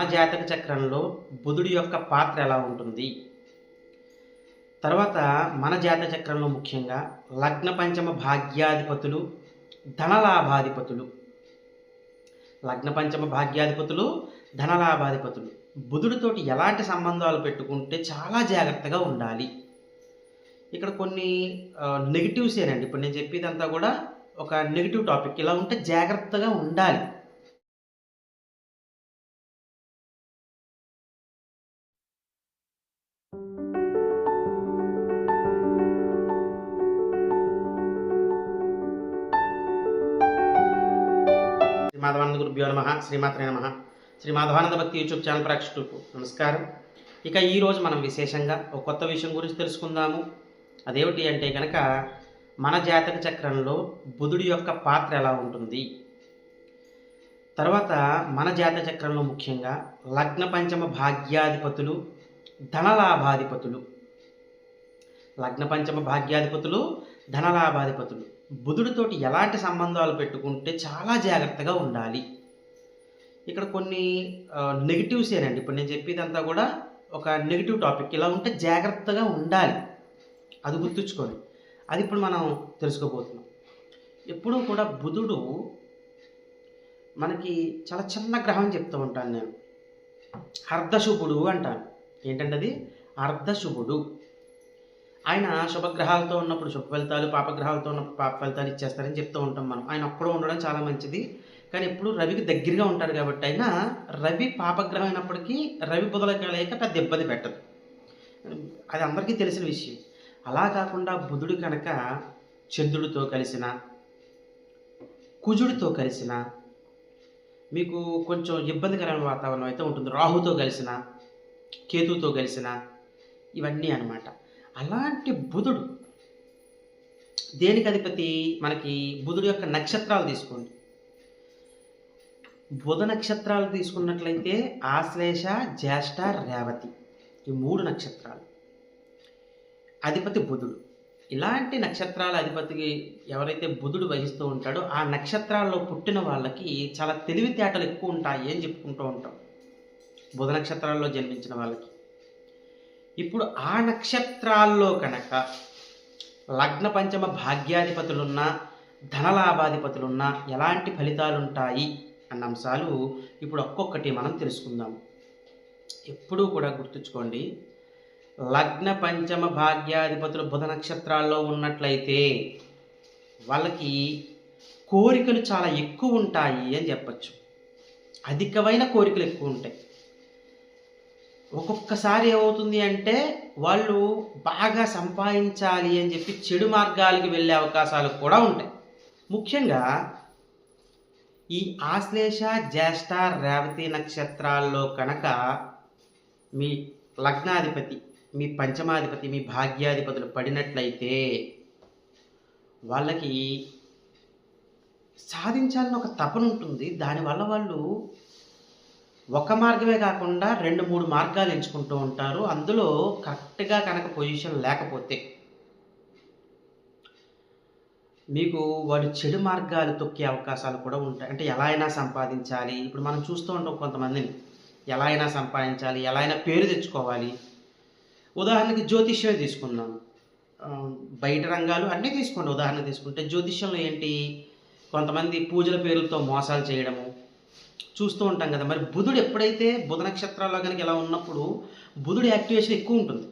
మన జాతక చక్రంలో బుధుడి యొక్క పాత్ర ఎలా ఉంటుంది? తర్వాత మన జాతక చక్రంలో ముఖ్యంగా లగ్న పంచమ భాగ్యాధిపతులు ధనలాభాధిపతులు. లగ్న పంచమ భాగ్యాధిపతులు ధనలాభాధిపతులు. బుధుడితోటి ఎలాంటి సంబంధాలు పెట్టుకుంటే చాలా జాగ్రత్తగా ఉండాలి. ఇక్కడ కొన్ని నెగిటివ్స్ ఏనండి ఇప్పుడు నేను చెప్పేదంతా కూడా ఒక నెగిటివ్ టాపిక్ ఇలా ఉంటే జాగ్రత్తగా ఉండాలి. మాధవానంద గురుభ్యో నమ శ్రీమాత్రే నమ. శ్రీ మాధవానంద భక్తి యూట్యూబ్ ఛానల్ ప్రేక్షకులకు నమస్కారం. ఇక ఈరోజు మనం విశేషంగా ఒక కొత్త విషయం గురించి తెలుసుకుందాము. అదేమిటి అంటే కనుక మన జాతక చక్రంలో బుధుడి యొక్క పాత్ర ఎలా ఉంటుంది? తర్వాత మన జాతక చక్రంలో ముఖ్యంగా లగ్న పంచమ భాగ్యాధిపతులు ధనలాభాధిపతులు. లగ్న పంచమ భాగ్యాధిపతులు ధనలాభాధిపతులు. బుధుడితోటి ఎలాంటి సంబంధాలు పెట్టుకుంటే చాలా జాగ్రత్తగా ఉండాలి. ఇక్కడ కొన్ని నెగిటివ్స్ ఏనండి. ఇప్పుడు నేను చెప్పేదంతా కూడా ఒక నెగిటివ్ టాపిక్ ఇలా ఉంటే జాగ్రత్తగా ఉండాలి. అది గుర్తుంచుకోండి. అది ఇప్పుడు మనం తెలుసుకోబోతున్నాం. ఎప్పుడూ కూడా బుధుడు మనకి చాలా చిన్న గ్రహం చెప్తూ ఉంటాను నేను. అర్ధశుభుడు అంటాను. ఏంటంటే అది అర్ధశుభుడు. ఆయన శుభగ్రహాలతో ఉన్నప్పుడు శుభ ఫలితాలు పాపగ్రహాలతో ఉన్నప్పుడు పాప ఫలితాలు ఇచ్చేస్తారని చెప్తూ ఉంటాం మనం. ఆయన ఒక్కడో ఉండడం చాలా మంచిది. కానీ ఎప్పుడు రవికి దగ్గరగా ఉంటారు కాబట్టి ఆయన రవి పాపగ్రహం అయినప్పటికీ రవి బుధల కలయిక పెద్ద ఇబ్బంది పెట్టదు. అది అందరికీ తెలిసిన విషయం. అలా కాకుండా బుధుడు కనుక చంద్రుడితో కలిసిన కుజుడితో కలిసిన మీకు కొంచెం ఇబ్బందికరమైన వాతావరణం అయితే ఉంటుంది. రాహుతో కలిసిన కేతుతో కలిసిన ఇవన్నీ అనమాట అలాంటి బుధుడు. దేనికి అధిపతి మనకి బుధుడు యొక్క నక్షత్రాలు తీసుకోండి. బుధ నక్షత్రాలు తీసుకున్నట్లయితే ఆశ్లేష జ్యేష్ఠ రేవతి ఈ మూడు నక్షత్రాలు. అధిపతి బుధుడు. ఇలాంటి నక్షత్రాల అధిపతికి ఎవరైతే బుధుడు వహిస్తూ ఉంటాడో ఆ నక్షత్రాల్లో పుట్టిన వాళ్ళకి చాలా తెలివితేటలు ఎక్కువ ఉంటాయి అని చెప్పుకుంటూ ఉంటాం. బుధ నక్షత్రాల్లో జన్మించిన వాళ్ళకి. ఇప్పుడు ఆ నక్షత్రాల్లో కనుక లగ్న పంచమ భాగ్యాధిపతులున్నా ధనలాభాధిపతులున్నా ఎలాంటి ఫలితాలుంటాయి అన్న అంశాలు ఇప్పుడు ఒక్కొక్కటి మనం తెలుసుకుందాం. ఎప్పుడూ కూడా గుర్తుంచుకోండి లగ్న పంచమ భాగ్యాధిపతులు బుధ నక్షత్రాల్లో ఉన్నట్లయితే వాళ్ళకి కోరికలు చాలా ఎక్కువ ఉంటాయి అని చెప్పచ్చు. అధికమైన కోరికలు ఎక్కువ ఉంటాయి ఒక్కొక్కసారి ఏమవుతుంది అంటే వాళ్ళు బాగా సంపాదించాలి అని చెప్పి చెడు మార్గాలకి వెళ్ళే అవకాశాలు కూడా ఉంటాయి. ముఖ్యంగా ఈ ఆశ్లేష జ్యేష్ఠ రేవతి నక్షత్రాల్లో కనుక మీ లగ్నాధిపతి మీ పంచమాధిపతి మీ భాగ్యాధిపతులు పడినట్లయితే వాళ్ళకి సాధించాలని ఒక తపన ఉంటుంది. దానివల్ల వాళ్ళు ఒక మార్గమే కాకుండా రెండు మూడు మార్గాలు ఎంచుకుంటూ ఉంటారు. అందులో కరెక్ట్గా కనుక పొజిషన్ లేకపోతే మీకు వాడు చెడు మార్గాలు తొక్కే అవకాశాలు కూడా ఉంటాయి. అంటే ఎలా అయినా సంపాదించాలి. ఇప్పుడు మనం చూస్తూ ఉంటాం కొంతమందిని. ఎలా అయినా సంపాదించాలి. ఎలా అయినా పేరు తెచ్చుకోవాలి. ఉదాహరణకి జ్యోతిష్యమే తీసుకున్నాను బయట రంగాలు అన్నీ తీసుకోండి. ఉదాహరణ తీసుకుంటే జ్యోతిష్యంలో ఏంటి? కొంతమంది పూజల పేర్లతో మోసాలు చేయడము. చూస్తూ ఉంటాం కదా. మరి బుధుడు ఎప్పుడైతే బుధ నక్షత్రాల్లో కనుక ఇలా ఉన్నప్పుడు బుధుడు యాక్టివేషన్ ఎక్కువ ఉంటుంది.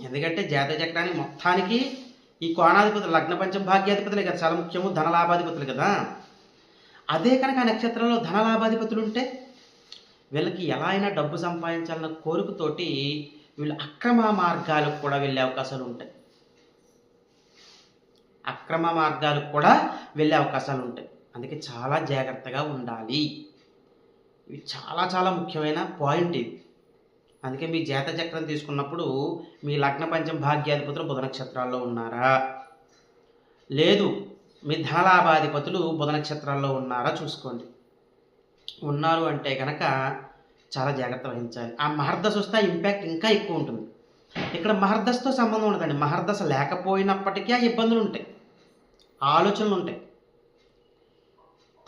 ఎందుకంటే జాత చక్రానికి మొత్తానికి ఈ కోణాధిపతులు లగ్న భాగ్యాధిపతులే కదా. చాలా ముఖ్యము ధనలాభాధిపతులు కదా. అదే కనుక ఆ నక్షత్రంలో ధనలాభాధిపతులు ఉంటే వీళ్ళకి ఎలా అయినా డబ్బు సంపాదించాలన్న కోరికతోటి వీళ్ళు అక్రమ మార్గాలకు కూడా వెళ్ళే అవకాశాలు ఉంటాయి. అక్రమ మార్గాలకు కూడా వెళ్ళే అవకాశాలు ఉంటాయి. అందుకే చాలా జాగ్రత్తగా ఉండాలి. ఇవి చాలా చాలా ముఖ్యమైన పాయింట్ ఇది. అందుకే మీ జాత చక్రం తీసుకున్నప్పుడు మీ లగ్న పంచం భాగ్యాధిపతులు బుధ నక్షత్రాల్లో ఉన్నారా? లేదు మీ ధనలాభాధిపతులు బుధ నక్షత్రాల్లో ఉన్నారా చూసుకోండి. ఉన్నారు అంటే కనుక చాలా జాగ్రత్త వహించాలి. ఆ మహర్దశ వస్తే ఇంపాక్ట్ ఇంకా ఎక్కువ ఉంటుంది. ఇక్కడ మహర్దశతో సంబంధం ఉండదండి. మహర్దశ లేకపోయినప్పటికీ ఆ ఇబ్బందులు ఉంటాయి. ఆలోచనలు ఉంటాయి.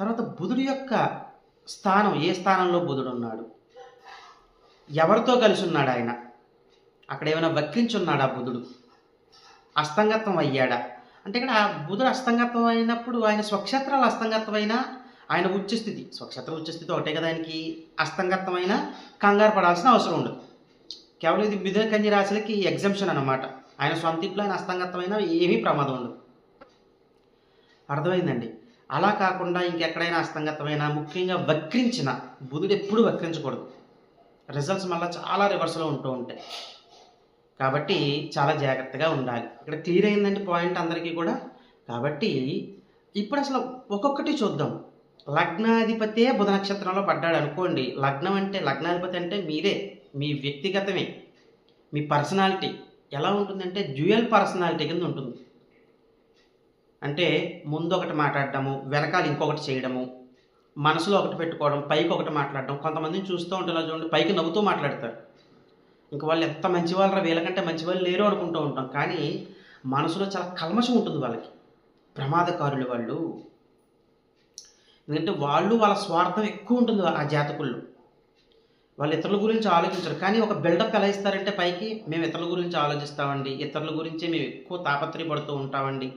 తర్వాత బుధుడి యొక్క స్థానం ఏ స్థానంలో బుధుడు ఉన్నాడు? ఎవరితో కలిసి ఉన్నాడు ఆయన? అక్కడ ఏమైనా వక్రించున్నాడా బుధుడు? అస్తంగత్వం అయ్యాడా? అంటే ఇక్కడ ఆ బుధుడు అస్తంగత్వం అయినప్పుడు ఆయన స్వక్షేత్రాలు అస్తంగత్వం అయినా ఆయన ఉచ్చస్థితి స్వక్షేత్ర ఉచ్చస్థితి ఒకటే కదా ఆయనకి. అస్తంగత్వం అయినా కంగారు పడాల్సిన అవసరం ఉండదు. కేవలం ఇది మిథున కన్య రాశులకి ఎగ్జంప్షన్ అనమాట ఆయన సొంత ఇంట్లో ఆయన అస్తంగత్వమైన అయినా ఏమీ ప్రమాదం ఉండదు. అర్థమైందండి? అలా కాకుండా ఇంకెక్కడైనా అస్తంగతమైన ముఖ్యంగా వక్రించిన బుధుడు ఎప్పుడు వక్రించకూడదు. రిజల్ట్స్ మళ్ళీ చాలా రివర్స్లో ఉంటూ ఉంటాయి. కాబట్టి చాలా జాగ్రత్తగా ఉండాలి. ఇక్కడ క్లియర్ అయిందండి పాయింట్ అందరికీ కూడా. కాబట్టి ఇప్పుడు అసలు ఒక్కొక్కటి చూద్దాం. లగ్నాధిపతే బుధ నక్షత్రంలో పడ్డాడు అనుకోండి. లగ్నం అంటే లగ్నాధిపతి అంటే మీరే. మీ వ్యక్తిగతమే. మీ పర్సనాలిటీ. ఎలా ఉంటుందంటే డ్యూయల్ పర్సనాలిటీ కింద ఉంటుంది. అంటే ముందు ఒకటి మాట్లాడడము వెనకాల ఇంకొకటి చేయడము మనసులో ఒకటి పెట్టుకోవడం పైకి ఒకటి మాట్లాడడం. కొంతమందిని చూస్తూ ఉంటారు చూడండి పైకి నవ్వుతూ మాట్లాడతారు. ఇంక వాళ్ళు ఎంత మంచి వాళ్ళరా వీళ్ళకంటే మంచి వాళ్ళు లేరు అనుకుంటూ ఉంటాం. కానీ మనసులో చాలా కల్మషం ఉంటుంది వాళ్ళకి. ప్రమాదకారులు వాళ్ళు. ఎందుకంటే వాళ్ళు వాళ్ళ స్వార్థం ఎక్కువ ఉంటుంది ఆ జాతకుల్లో. వాళ్ళు ఇతరుల గురించి ఆలోచించరు. కానీ ఒక బిల్డప్ ఎలా ఇస్తారంటే పైకి మేము ఇతరుల గురించి ఆలోచిస్తామండి. ఇతరుల గురించి మేము ఎక్కువ తాపత్రయపడుతూ ఉంటామండి.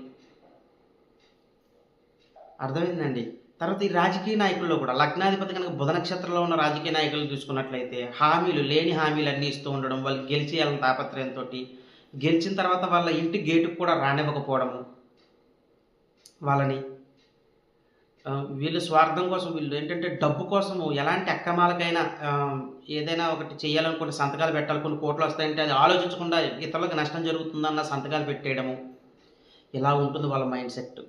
అర్థమైందండి. తర్వాత ఈ రాజకీయ నాయకుల్లో కూడా లగ్నాధిపతి కనుక బుధ నక్షత్రంలో ఉన్న రాజకీయ నాయకులు చూసుకున్నట్లయితే హామీలు లేని హామీలు అన్నీ ఇస్తూ ఉండడం వాళ్ళు గెలిచేయాలని తాపత్రయంతో గెలిచిన తర్వాత వాళ్ళ ఇంటి గేటుకు కూడా రానివ్వకపోవడము వాళ్ళని వీళ్ళు స్వార్థం కోసం వీళ్ళు ఏంటంటే డబ్బు కోసము ఎలాంటి అక్రమాలకైనా ఏదైనా ఒకటి చేయాలనుకుని సంతకాలు పెట్టాలి కొన్ని కోట్లు వస్తాయంటే అది ఆలోచించకుండా ఇతరులకు నష్టం జరుగుతుందన్న సంతకాలు పెట్టేయడము ఇలా ఉంటుంది వాళ్ళ మైండ్ సెట్.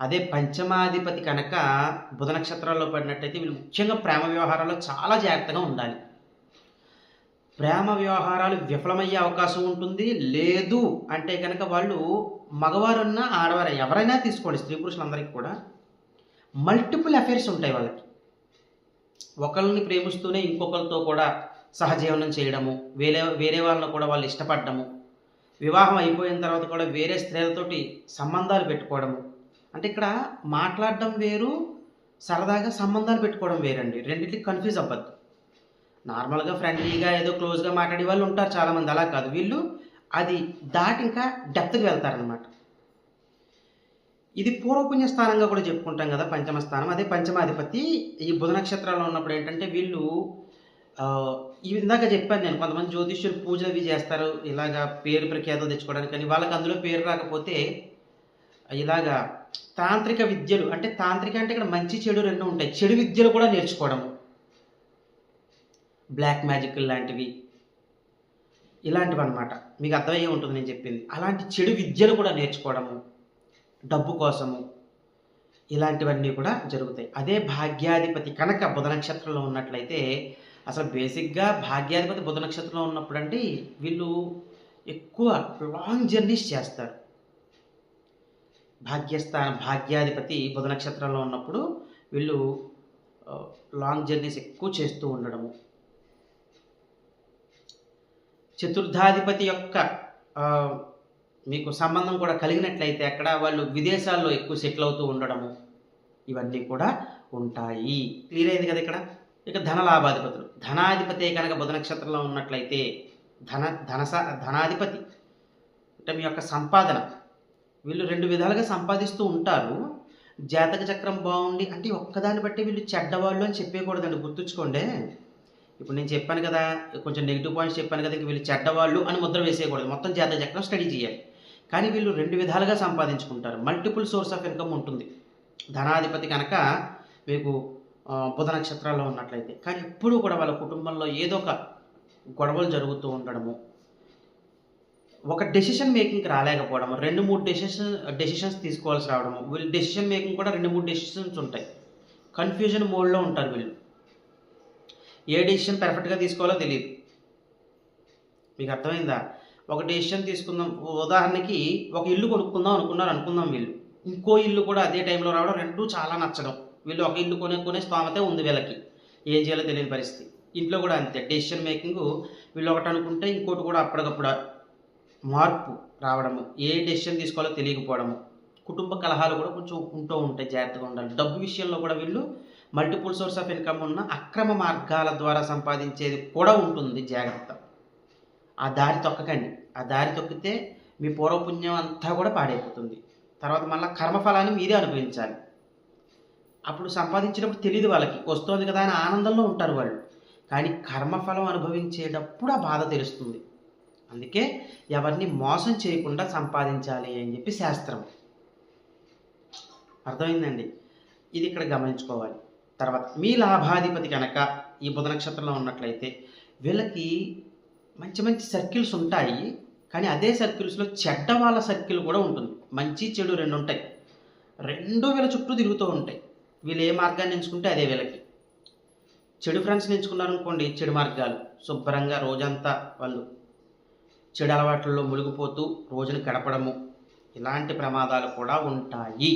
అదే పంచమాధిపతి కనుక బుధ నక్షత్రాల్లో పడినట్టయితే వీళ్ళు ముఖ్యంగా ప్రేమ వ్యవహారాల్లో చాలా జాగ్రత్తగా ఉండాలి. ప్రేమ వ్యవహారాలు విఫలమయ్యే అవకాశం ఉంటుంది. లేదు అంటే కనుక వాళ్ళు మగవారున్నా ఆడవారు ఎవరైనా తీసుకోండి స్త్రీ పురుషులందరికీ కూడా. మల్టిపుల్ అఫైర్స్ ఉంటాయి వాళ్ళకి. ఒకరిని ప్రేమిస్తూనే ఇంకొకరితో కూడా సహజీవనం చేయడము వేరే వేరే వాళ్ళని కూడా వాళ్ళు ఇష్టపడడము వివాహం అయిపోయిన తర్వాత కూడా వేరే స్త్రీలతోటి సంబంధాలు పెట్టుకోవడము అంటే ఇక్కడ మాట్లాడడం వేరు సరదాగా సంబంధాలు పెట్టుకోవడం వేరండి. రెండింటికి కన్ఫ్యూజ్ అవ్వద్దు. నార్మల్గా ఫ్రెండ్లీగా ఏదో క్లోజ్గా మాట్లాడే వాళ్ళు ఉంటారు చాలామంది అలా కాదు. వీళ్ళు అది దాటి ఇంకా డెప్త్కి వెళ్తారనమాట ఇది పూర్వపుణ్య స్థానంగా కూడా చెప్పుకుంటాం కదా పంచమ స్థానం. అదే పంచమాధిపతి ఈ బుధ నక్షత్రాల్లో ఉన్నప్పుడు ఏంటంటే వీళ్ళు ఈ ఇందాక చెప్పాను నేను కొంతమంది జ్యోతిష్యులు పూజలు అవి చేస్తారు ఇలాగా పేరు ప్రఖ్యాతం తెచ్చుకోవడానికి కానీ వాళ్ళకి అందులో పేరు రాకపోతే ఇలాగా తాంత్రిక విద్యలు అంటే తాంత్రిక అంటే ఇక్కడ మంచి చెడు రెండు ఉంటాయి. చెడు విద్యలు కూడా నేర్చుకోవడం బ్లాక్ మ్యాజిక్ లాంటివి ఇలాంటివి అనమాట మీకు అర్థమయ్యే ఉంటుంది నేను చెప్పింది. అలాంటి చెడు విద్యలు కూడా నేర్చుకోవడము డబ్బు కోసము ఇలాంటివన్నీ కూడా జరుగుతాయి. అదే భాగ్యాధిపతి కనుక బుధ నక్షత్రంలో ఉన్నట్లయితే అసలు బేసిక్గా భాగ్యాధిపతి బుధ నక్షత్రంలో ఉన్నప్పుడు అంటే వీళ్ళు ఎక్కువ లాంగ్ జర్నీస్ చేస్తారు. భాగ్యస్థాన భాగ్యాధిపతి బుధ నక్షత్రంలో ఉన్నప్పుడు వీళ్ళు లాంగ్ జర్నీస్ ఎక్కువ చేస్తూ ఉండడము. చతుర్థాధిపతి యొక్క మీకు సంబంధం కూడా కలిగినట్లయితే అక్కడ వాళ్ళు విదేశాల్లో ఎక్కువ సెటిల్ అవుతూ ఉండడము. ఇవన్నీ కూడా ఉంటాయి. క్లియర్ అయింది కదా ఇక్కడ? ఇక ధన లాభాధిపతులు ధనాధిపతి కనుక బుధ నక్షత్రంలో ఉన్నట్లయితే ధన ధన ధనాధిపతి అంటే మీ యొక్క సంపాదన. వీళ్ళు రెండు విధాలుగా సంపాదిస్తూ ఉంటారు. జాతక చక్రం బాగుండి అంటే ఒక్కదాన్ని బట్టి వీళ్ళు చెడ్డవాళ్ళు అని చెప్పేయకూడదండి గుర్తుంచుకోండి. ఇప్పుడు నేను చెప్పాను కదా కొంచెం నెగిటివ్ పాయింట్స్ చెప్పాను కదా ఇంక వీళ్ళు చెడ్డవాళ్ళు అని ముద్ర వేసేయకూడదు. మొత్తం జాతక చక్రం స్టడీ చేయాలి. కానీ వీళ్ళు రెండు విధాలుగా సంపాదించుకుంటారు. మల్టిపుల్ సోర్స్ ఆఫ్ ఇన్కమ్ ఉంటుంది. ధనాధిపతి కనుక మీకు బుధ నక్షత్రాల్లో ఉన్నట్లయితే. కానీ ఎప్పుడూ కూడా వాళ్ళ కుటుంబంలో ఏదో ఒక గొడవలు జరుగుతూ ఉండడము ఒక డెసిషన్ మేకింగ్కి రాలేకపోవడం రెండు మూడు డెసిషన్ డెసిషన్స్ తీసుకోవాల్సి రావడం వీళ్ళు డెసిషన్ మేకింగ్ కూడా రెండు మూడు డెసిషన్స్ ఉంటాయి. కన్ఫ్యూజన్ మోడ్లో ఉంటారు వీళ్ళు. ఏ డెసిషన్ పర్ఫెక్ట్గా తీసుకోవాలో తెలియదు మీకు అర్థమైందా? ఒక డెసిషన్ తీసుకుందాం. ఉదాహరణకి ఒక ఇల్లు కొనుక్కుందాం అనుకున్నారు అనుకుందాం వీళ్ళు. ఇంకో ఇల్లు కూడా అదే టైంలో రావడం రెండు చాలా నచ్చడం. వీళ్ళు ఒక ఇల్లు కొనే కొనే స్తోమతే ఉంది వీళ్ళకి. ఏం చేయాలో తెలియని పరిస్థితి. ఇంట్లో కూడా అంతే. డెసిషన్ మేకింగ్ వీళ్ళు ఒకటి అనుకుంటే ఇంకోటి కూడా అప్పటికప్పుడు మార్పు రావడము ఏ డెసిషన్ తీసుకోవాలో తెలియకపోవడము కుటుంబ కలహాలు కూడా కొంచెం ఉంటూ ఉంటాయి జాగ్రత్తగా ఉండాలి. డబ్బు విషయంలో కూడా వీళ్ళు మల్టిపుల్ సోర్స్ ఆఫ్ ఇన్కమ్ ఉన్న అక్రమ మార్గాల ద్వారా సంపాదించేది కూడా ఉంటుంది జాగ్రత్త. ఆ దారి తొక్కకండి. ఆ దారి తొక్కితే మీ పూర్వపుణ్యం అంతా కూడా పాడైపోతుంది. తర్వాత మళ్ళీ కర్మఫలాన్ని మీరే అనుభవించాలి. అప్పుడు సంపాదించినప్పుడు తెలియదు వాళ్ళకి. వస్తుంది కదా అని ఆనందంలో ఉంటారు వాళ్ళు. కానీ కర్మఫలం అనుభవించేటప్పుడు ఆ బాధ తెలుస్తుంది. అందుకే ఎవరిని మోసం చేయకుండా సంపాదించాలి అని చెప్పి శాస్త్రం. అర్థమైందండి? ఇది ఇక్కడ గమనించుకోవాలి. తర్వాత మీ లాభాధిపతి కనుక ఈ బుధ నక్షత్రంలో ఉన్నట్లయితే వీళ్ళకి మంచి మంచి సర్కిల్స్ ఉంటాయి. కానీ అదే సర్కిల్స్లో చెడ్డ వాళ్ళ సర్కిల్ కూడా ఉంటుంది. మంచి చెడు రెండు ఉంటాయి. రెండు వీళ్ళ చుట్టూ తిరుగుతూ ఉంటాయి. వీళ్ళు ఏ మార్గాన్ని ఎంచుకుంటే అదే వీళ్ళకి. చెడు ఫ్రెండ్స్ని ఎంచుకున్నారనుకోండి చెడు మార్గాలు. శుభ్రంగా రోజంతా వాళ్ళు చెడు అలవాట్లలో మునిగిపోతూ రోజును గడపడము. ఇలాంటి ప్రమాదాలు కూడా ఉంటాయి.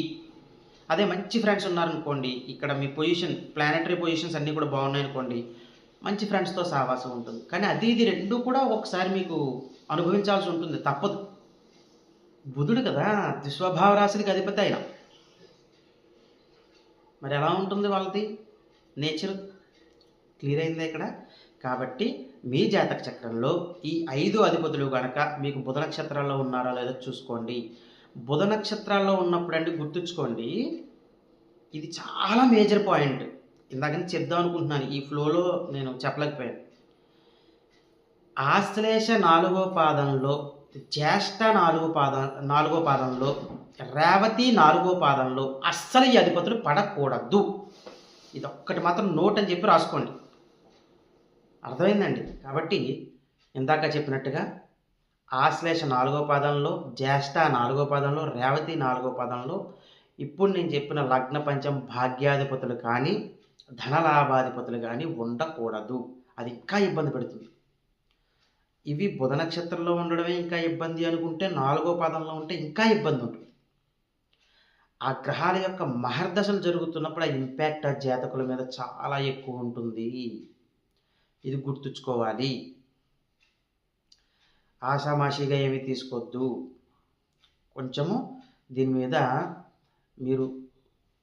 అదే మంచి ఫ్రెండ్స్ ఉన్నారనుకోండి ఇక్కడ మీ పొజిషన్ ప్లానటరీ పొజిషన్స్ అన్నీ కూడా బాగున్నాయి అనుకోండి మంచి ఫ్రెండ్స్తో సావాసం ఉంటుంది. కానీ అది ఇది రెండు కూడా ఒకసారి మీకు అనుభవించాల్సి ఉంటుంది. తప్పదు. బుధుడు కదా దుస్వభావ రాశికి అధిపతి అయినా మరి ఎలా ఉంటుంది వాళ్ళది? నేచర్ క్లియర్ అయిందా ఇక్కడ? కాబట్టి మీ జాతక చక్రంలో ఈ ఐదు అధిపతులు కనుక మీకు బుధ నక్షత్రాల్లో ఉన్నారా లేదో చూసుకోండి. బుధ నక్షత్రాల్లో ఉన్నప్పుడు అండి గుర్తుంచుకోండి ఇది చాలా మేజర్ పాయింట్. ఇందాకని చెప్దాం అనుకుంటున్నాను ఈ ఫ్లోలో నేను చెప్పలేకపోయాను. ఆశ్లేష నాలుగో పాదంలో జ్యేష్ఠ నాలుగో పాదం నాలుగో పాదంలో రేవతి నాలుగో పాదంలో అస్సలు ఈ అధిపతులు పడకూడదు. ఇది ఒక్కటి మాత్రం నోట్ అని చెప్పి రాసుకోండి. అర్థమైందండి. కాబట్టి ఇందాక చెప్పినట్టుగా ఆశ్లేష నాలుగో పాదంలో జ్యేష్ఠ నాలుగో పాదంలో రేవతి నాలుగో పాదంలో ఇప్పుడు నేను చెప్పిన లగ్న పంచం భాగ్యాధిపతులు కానీ ధనలాభాధిపతులు కానీ ఉండకూడదు. అది ఇంకా ఇబ్బంది పెడుతుంది. ఇవి బుధ నక్షత్రంలో ఉండడమే ఇంకా ఇబ్బంది అనుకుంటే నాలుగో పాదంలో ఉంటే ఇంకా ఇబ్బంది ఉంటుంది. ఆ గ్రహాల యొక్క మహర్దశలు జరుగుతున్నప్పుడు ఆ ఇంపాక్ట్ ఆ జాతకుల మీద చాలా ఎక్కువ ఉంటుంది. ఇది గుర్తుంచుకోవాలి. ఆషామాషిగా ఏమి తీసుకోవద్దు కొంచెము దీని మీద మీరు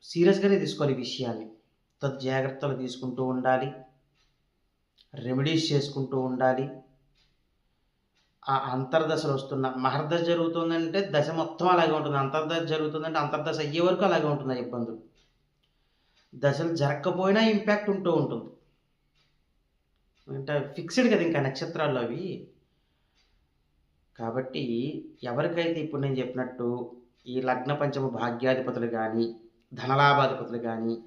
సీరియస్గానే తీసుకోవాలి విషయాన్ని. తద్ జాగ్రత్తలు తీసుకుంటూ ఉండాలి. రెమెడీస్ చేసుకుంటూ ఉండాలి. ఆ అంతర్దశలు వస్తున్న మహర్దశ జరుగుతుందంటే దశ మొత్తం అలాగే ఉంటుంది. అంతర్దశ జరుగుతుందంటే అంతర్దశ అయ్యే వరకు అలాగే ఉంటుంది ఇబ్బందులు. దశలు జరగకపోయినా ఇంపాక్ట్ ఉంటూ ఉంటుంది. అంటే ఫిక్స్డ్ కదా ఇంకా నక్షత్రాలు అవి. కాబట్టి ఎవరికైతే ఇప్పుడు నేను చెప్పినట్టు ఈ లగ్న పంచమ భాగ్యాధిపతులు కానీ ధనలాభాధిపతులు కానీ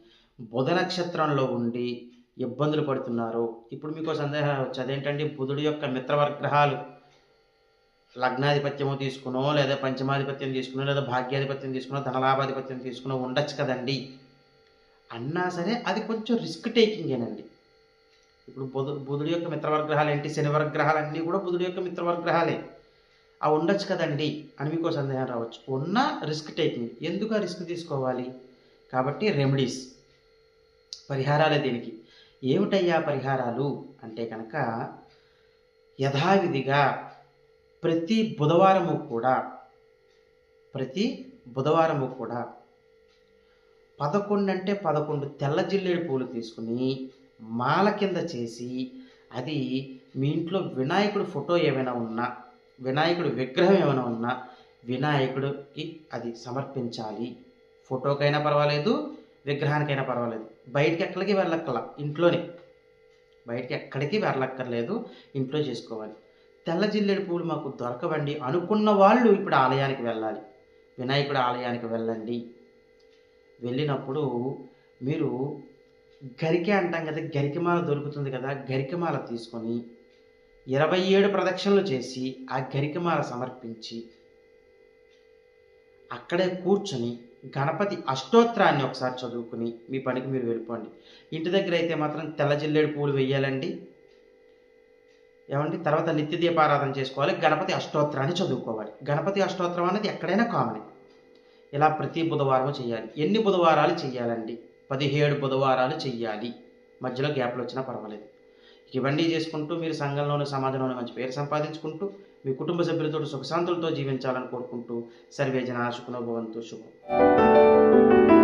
బుధ నక్షత్రంలో ఉండి ఇబ్బందులు పడుతున్నారు ఇప్పుడు మీకు సందేహం వచ్చి అదేంటంటే బుధుడి యొక్క మిత్రవర్గ్రహాలు లగ్నాధిపత్యము తీసుకునో లేదా పంచమాధిపత్యం తీసుకునో లేదా భాగ్యాధిపత్యం తీసుకునో ధనలాభాధిపత్యం తీసుకునో ఉండొచ్చు కదండి. అన్నా సరే అది కొంచెం రిస్క్ టేకింగేనండి ఇప్పుడు బుధు బుధుడి యొక్క మిత్రవర్గ్రహాలు ఏంటి? శనివర్గ్రహాలు అన్నీ కూడా బుధుడి యొక్క మిత్రవర్గ్రహాలే. ఆ ఉండొచ్చు కదండి అని మీకు సందేహం రావచ్చు. ఉన్న రిస్క్ టేకింగ్. ఎందుకు ఆ రిస్క్ తీసుకోవాలి? కాబట్టి రెమెడీస్. పరిహారాలే దీనికి. ఏమిటయ్యా పరిహారాలు? అంటే కనుక యథావిధిగా ప్రతి బుధవారము కూడా ప్రతి బుధవారము కూడా పదకొండు అంటే పదకొండు తెల్ల జిల్లేడు పూలు తీసుకుని మాల కింద చేసి అది మీ ఇంట్లో వినాయకుడు ఫోటో ఏమైనా ఉన్నా వినాయకుడు విగ్రహం ఏమైనా ఉన్నా వినాయకుడికి అది సమర్పించాలి. ఫోటోకైనా పర్వాలేదు విగ్రహానికైనా పర్వాలేదు. బయటికి ఎక్కడికి వెళ్ళక్కల ఇంట్లోనే. బయటికి ఎక్కడికి వెళ్ళక్కర్లేదు ఇంట్లో చేసుకోవాలి. తెల్ల జిల్లేడు పూలు మాకు దొరకవండి అనుకున్న వాళ్ళు ఇప్పుడు ఆలయానికి వెళ్ళాలి. వినాయకుడు ఆలయానికి వెళ్ళండి. వెళ్ళినప్పుడు మీరు గరికె అంటాం కదా గరికమాల దొరుకుతుంది కదా గరికమాల తీసుకొని ఇరవై ఏడు ప్రదక్షిణలు చేసి ఆ గరికమాల సమర్పించి అక్కడే కూర్చొని గణపతి అష్టోత్తరాన్ని ఒకసారి చదువుకుని మీ పనికి మీరు వెళ్ళిపోండి. ఇంటి దగ్గర అయితే మాత్రం తెల్ల జిల్లేడు పూలు వేయాలండి ఏమండి? తర్వాత నిత్య దీపారాధన చేసుకోవాలి గణపతి అష్టోత్తరాన్ని చదువుకోవాలి. గణపతి అష్టోత్తరం అనేది ఎక్కడైనా కామన్. ఇలా ప్రతి బుధవారం చేయాలి. ఎన్ని బుధవారాలు చేయాలండి? పదిహేడు బుధవారాలు చెయ్యాలి. మధ్యలో గ్యాప్లు వచ్చినా పర్వాలేదు. ఇవన్నీ చేసుకుంటూ మీరు సంఘంలోని సమాజంలోని మంచి పేరు సంపాదించుకుంటూ మీ కుటుంబ సభ్యులతో సుఖశాంతులతో జీవించాలని కోరుకుంటూ సర్వే జన శుకునోభవంతు శుభం.